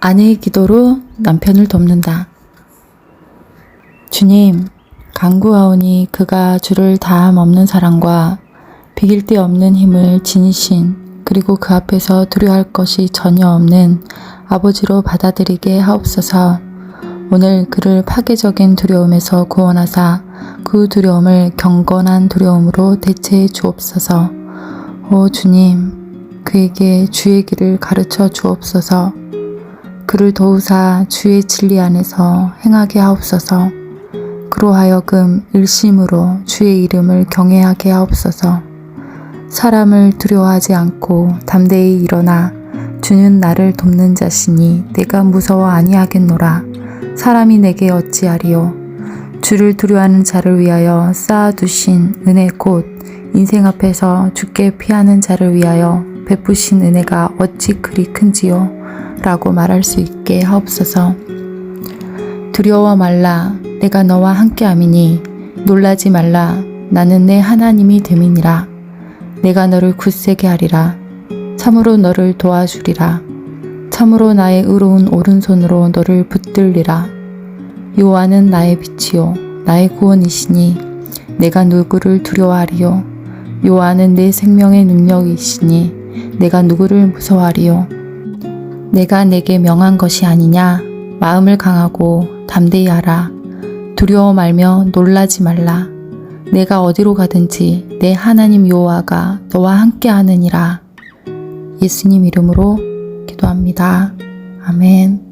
아내의 기도로 남편을 돕는다. 주님, 간구하오니 그가 주를 다함 없는 사랑과 비길 데 없는 힘을 지니신 그리고 그 앞에서 두려워할 것이 전혀 없는 아버지로 받아들이게 하옵소서. 오늘 그를 파괴적인 두려움에서 구원하사 그 두려움을 경건한 두려움으로 대체해 주옵소서. 오 주님, 그에게 주의 길을 가르쳐 주옵소서. 그를 도우사 주의 진리 안에서 행하게 하옵소서. 그로 하여금 일심으로 주의 이름을 경외하게 하옵소서. 사람을 두려워하지 않고 담대히 일어나 주는 나를 돕는 자시니 내가 무서워 아니하겠노라. 사람이 내게 어찌하리요. 주를 두려워하는 자를 위하여 쌓아두신 은혜 곧 인생 앞에서 죽게 피하는 자를 위하여 베푸신 은혜가 어찌 그리 큰지요. 라고 말할 수 있게 하옵소서. 두려워 말라. 내가 너와 함께함이니 놀라지 말라. 나는 내 하나님이 됨이니라. 내가 너를 굳세게 하리라. 참으로 너를 도와주리라. 참으로 나의 의로운 오른손으로 너를 붙들리라. 요한은 나의 빛이요 나의 구원이시니 내가 누구를 두려워하리요 요한은 내 생명의 능력이시니 내가 누구를 무서워하리요 내가 내게 명한 것이 아니냐? 마음을 강하고 담대히 하라. 두려워 말며 놀라지 말라. 내가 어디로 가든지 내 하나님 여호와가 너와 함께 하느니라. 예수님 이름으로 기도합니다. 아멘